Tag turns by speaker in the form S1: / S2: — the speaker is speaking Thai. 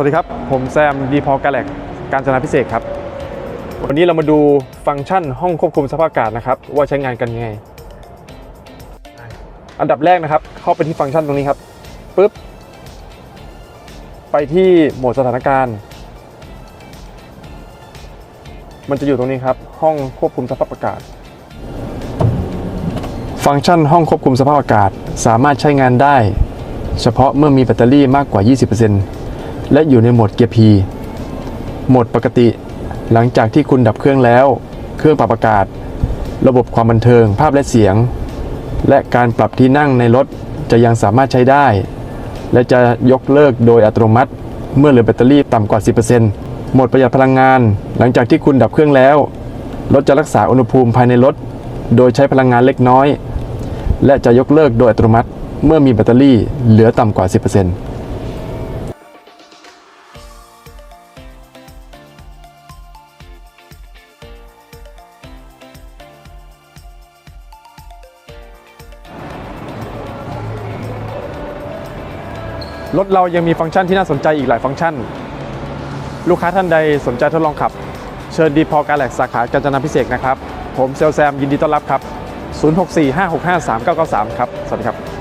S1: สวัสดีครับ ผมแซมดีพอกาแลกการจนาพิเศษครับ วันนี้เรามาดูฟังก์ชันห้องควบคุมสภาพอากาศนะครับ ว่าใช้งานกันยังไง อันดับแรกนะครับ เข้าไปที่ฟังก์ชันตรงนี้ครับปุ๊บ ไปที่โหมดสถานการณ์ มันจะอยู่ตรงนี้ครับ ห้องควบคุมสภาพอากาศ ฟังก์ชันห้องควบคุมสภาพอากาศ สามารถใช้งานได้ เฉพาะเมื่อมีแบตเตอรี่มากกว่า 20% และอยู่ในโหมดเกียร์ P โหมดปกติ หลังจากที่คุณดับเครื่องแล้ว เครื่องปรับอากาศ ระบบความบันเทิงภาพและเสียง และการปรับที่นั่งในรถจะยังสามารถใช้ได้ และจะยกเลิกโดยอัตโนมัติ เมื่อเหลือแบตเตอรี่ต่ำกว่า 10%โหมดประหยัดพลังงาน หลังจากที่คุณดับเครื่องแล้วรถจะรักษาอุณหภูมิภายในรถ โดยใช้พลังงานเล็กน้อย และจะยกเลิกโดยอัตโนมัติ เมื่อมีแบตเตอรี่เหลือต่ำกว่า 10% รถเรายังมีฟังก์ชันที่น่าสนใจอีกหลายฟังก์ชัน ลูกค้าท่านใดสนใจทดลองขับ เชิญดีพอการแหลกสาขาการจนาพิเศษนะครับ ผมเซลแซมยินดีต้อนรับครับ 0645653993 ครับ สวัสดีครับ